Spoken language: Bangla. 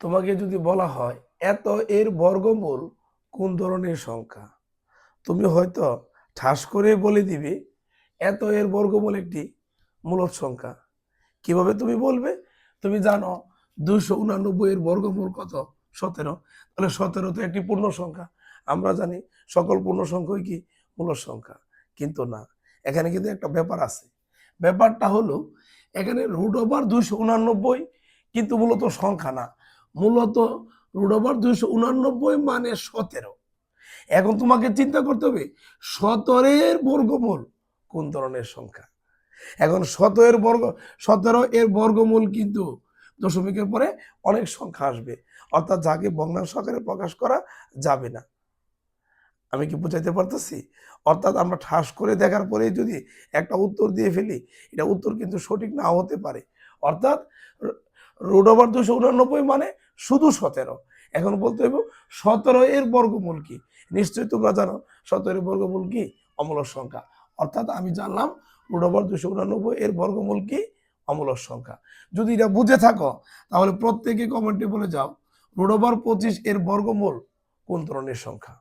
তোমাকে যদি বলা হয়, এত এর বর্গমূল কোন ধরনের সংখ্যা? তুমি হয়তো ঠাস করে বলে দিবে, এত এর বর্গমূল একটি মূলত সংখ্যা। কীভাবে তুমি বলবে? তুমি জানো দুশো উনানব্বই এর বর্গমূল কত? সতেরো। তাহলে সতেরো তো একটি পূর্ণ সংখ্যা। আমরা জানি সকল পূর্ণ সংখ্যাই কি? মূলত সংখ্যা। কিন্তু না, এখানে কিন্তু একটা ব্যাপার আছে। ব্যাপারটা হলো, এখানে রুট ওভার দুশো উনানব্বই কিন্তু মূলত সংখ্যা না। মূলত রুট ওভার দুইশো উনানব্বই মানে সতেরো। এখন তোমাকে চিন্তা করতে হবে, সতেরোর বর্গমূল কোন ধরনের সংখ্যা? এখন সতেরো বর্গ, সতেরো এর বর্গমূল কিন্তু দশমিকের পরে অনেক সংখ্যা আসবে, অর্থাৎ যাকে ভগ্নাংশ আকারে প্রকাশ করা যাবে না। আমি কি বুঝাইতে পারতেছি? অর্থাৎ আমরা ঠাস করে দেখার পরে যদি একটা উত্তর দিয়ে ফেলি, এটা উত্তর কিন্তু সঠিক নাও হতে পারে। অর্থাৎ রোড ওভার দুশো উনানব্বই মানে শুধু সতেরো। এখন বলতে হইব, সতেরো এর বর্গমূল কি? নিশ্চয়ই তোমরা জানো, সতেরো বর্গমূল কি? অমূলক সংখ্যা। অর্থাৎ আমি জানলাম রুট দুশো উনানব্বই এর বর্গমূল কি? অমূলক সংখ্যা। যদি এটা বুঝে থাকো, তাহলে প্রত্যেকে কমেন্টে বলে যাও রুট পঁচিশ এর বর্গমূল কোন ধরনের সংখ্যা?